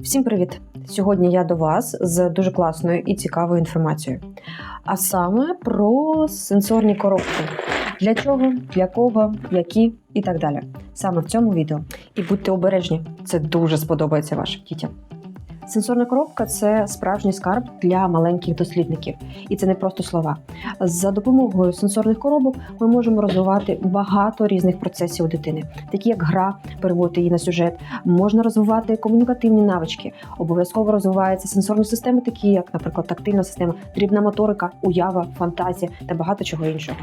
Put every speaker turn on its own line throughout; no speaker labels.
Всім привіт! Сьогодні я до вас з дуже класною і цікавою інформацією. А саме про сенсорні коробки. Для чого, для кого, які і так далі. Саме в цьому відео. І будьте обережні, це дуже сподобається вашим дітям. Сенсорна коробка це справжній скарб для маленьких дослідників, і це не просто слова. За допомогою сенсорних коробок ми можемо розвивати багато різних процесів у дитини, такі як гра, переводити її на сюжет, можна розвивати комунікативні навички. Обов'язково розвиваються сенсорні системи, такі як, наприклад, тактильна система, дрібна моторика, уява, фантазія та багато чого іншого.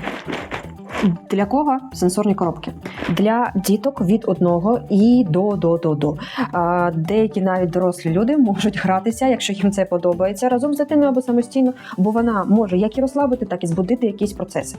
Для кого сенсорні коробки? Для діток від одного і до до до до. Деякі навіть дорослі люди можуть гратися, якщо їм це подобається, разом з дитиною або самостійно, бо вона може як і розслабити, так і збудити якісь процеси.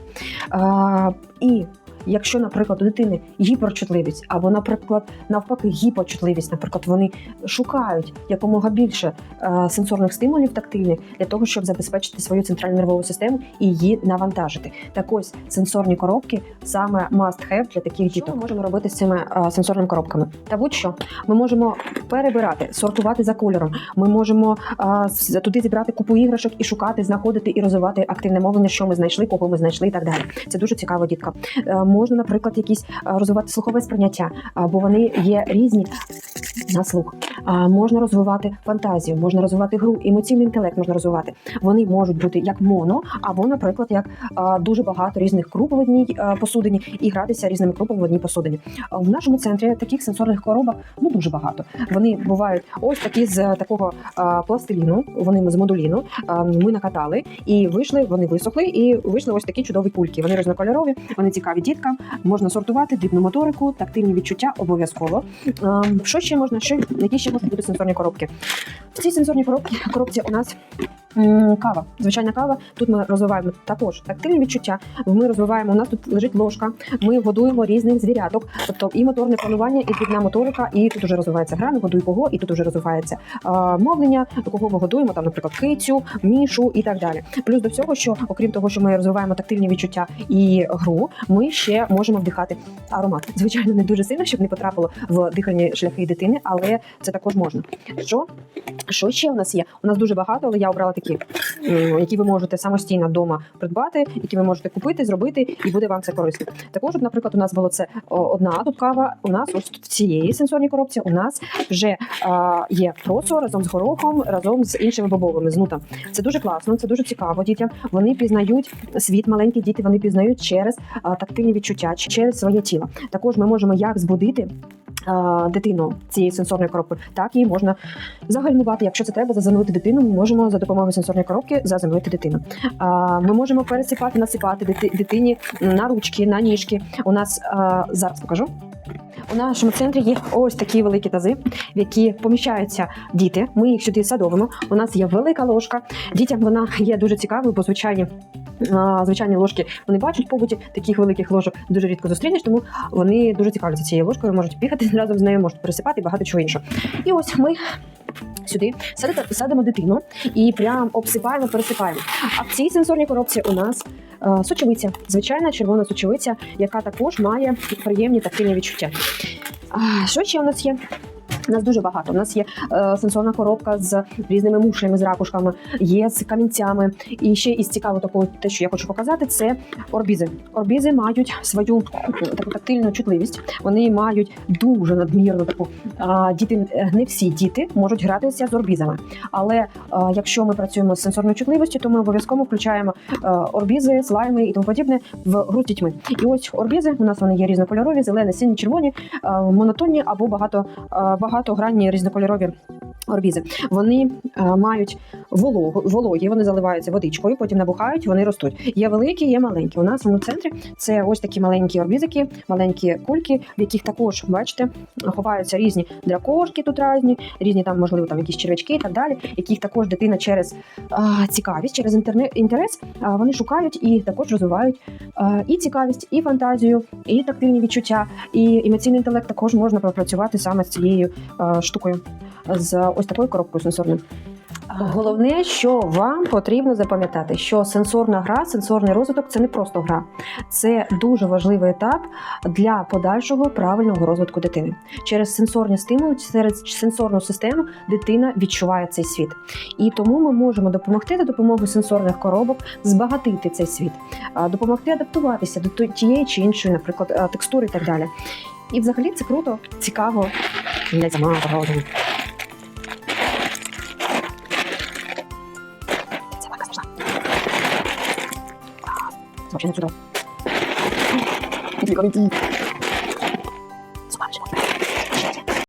І Якщо, наприклад, у дитини гіперчутливість, або, наприклад, навпаки, гіпочутливість, наприклад, вони шукають якомога більше е, сенсорних стимулів тактильних для того, щоб забезпечити свою центральну нервову систему і її навантажити. Так ось сенсорні коробки саме must have для таких діток. Що ми можемо робити з цими е, сенсорними коробками? Та будь-що ми можемо перебирати, сортувати за кольором. Ми можемо е, туди зібрати купу іграшок і шукати, знаходити і розвивати активне мовлення, що ми знайшли, кого ми знайшли, і так далі. Це дуже цікаво, дітка. Можна, наприклад, якісь розвивати слухове сприйняття, бо вони є різні на слух. А, Можна розвивати фантазію, можна розвивати гру, емоційний інтелект можна розвивати. Вони можуть бути як моно, або, наприклад, як а, дуже багато різних круп в одній а, посудині і гратися різними крупами в одній посудині. А В нашому центрі таких сенсорних коробок ну дуже багато. Вони бувають ось такі з такого а, пластиліну, вони з модуліну. А, Ми накатали і вийшли. Вони висохли, і вийшли ось такі чудові кульки. Вони різнокольорові, вони цікаві діткам. Можна сортувати дрібну моторику, тактильні відчуття обов'язково. Що ще можна? Що які ще можуть бути сенсорні коробки? В цій сенсорній коробці коробці у нас. Кава, звичайна кава. Тут ми розвиваємо також тактильні відчуття. Ми розвиваємо. У нас тут лежить ложка. Ми годуємо різних звіряток, тобто і моторне планування, і дрібна моторика, і тут уже розвивається гра, ну, годуй кого, і тут уже розвивається а, мовлення, до кого ми годуємо, там, наприклад, кицю, мішу і так далі. Плюс до всього, що окрім того, що ми розвиваємо тактильні відчуття і гру, ми ще можемо вдихати аромат. Звичайно, не дуже сильно, щоб не потрапило в дихальні шляхи дитини, але це також можна. Що? Що ще у нас є? У нас дуже багато, але я обрала такі, які ви можете самостійно вдома придбати, які ви можете купити, зробити, і буде вам це корисно. Також, наприклад, у нас було це одна тут кава. У нас ось в цієї сенсорній коробці у нас вже а, є просо разом з горохом, разом з іншими бобовими з нутом. Це дуже класно, це дуже цікаво дітям. Вони пізнають світ, маленькі діти, вони пізнають через а, тактильні відчуття, через своє тіло. Також ми можемо як збудити. А, Дитину цією сенсорною коробкою, так її можна загальмувати. Якщо це треба заземлити дитину, ми можемо за допомогою сенсорної коробки заземлити дитину. Ми можемо пересипати, насипати дити- дитині на ручки, на ніжки. У нас зараз покажу. У нашому центрі є ось такі великі тази, в які поміщаються діти. Ми їх сюди садовимо. У нас є велика ложка. Дітям вона є дуже цікавою, бо звичайні. Звичайні ложки вони бачать побуті таких великих ложок дуже рідко зустрінеш, тому вони дуже цікавляться цією ложкою, можуть бігати разом з нею, можуть пересипати і багато чого іншого. І ось ми сюди садимо дитину і прям обсипаємо, пересипаємо. А в цій сенсорній коробці у нас е, сочевиця, звичайна червона сочевиця, яка також має приємні тактильні відчуття. А, що ще у нас є? У нас дуже багато. У нас є е, сенсорна коробка з різними мушлями, з ракушками, є з камінцями. І ще із цікавого такого, те, що я хочу показати, це орбізи. Орбізи мають свою таку тактильну чутливість. Вони мають дуже надмірну таку. А, діти е, не всі діти можуть гратися з орбізами. Але е, якщо ми працюємо з сенсорною чутливістю, то ми обов'язково включаємо е, орбізи, слайми і тому подібне в гру з дітьми. І ось орбізи у нас вони є різнокольорові, зелені, сині, червоні, е, монотонні або багато, е, багатогранні різнокольорові. Орбізи вони е, мають вологу, вологі, вони заливаються водичкою, потім набухають, вони ростуть. Є великі, є маленькі. У нас в центрі це ось такі маленькі орбізики, маленькі кульки, в яких також, бачите, ховаються різні дракошки тут різні, різні там, можливо, там якісь червячки і так далі, яких також дитина через а, цікавість, через інтерне, інтерес а, вони шукають і також розвивають а, і цікавість, і фантазію, і тактильні відчуття, і емоційний інтелект також можна пропрацювати саме з цією а, штукою, з ось такою коробкою сенсорною. Головне, що вам потрібно запам'ятати, що сенсорна гра, сенсорний розвиток це не просто гра, це дуже важливий етап для подальшого правильного розвитку дитини. Через сенсорні стимули, через сенсорну систему дитина відчуває цей світ. І тому ми можемо допомогти за допомогою сенсорних коробок збагатити цей світ, допомогти адаптуватися до тієї чи іншої, наприклад, текстури і так далі. І взагалі це круто, цікаво. Не сама 我现在知道。这是高危机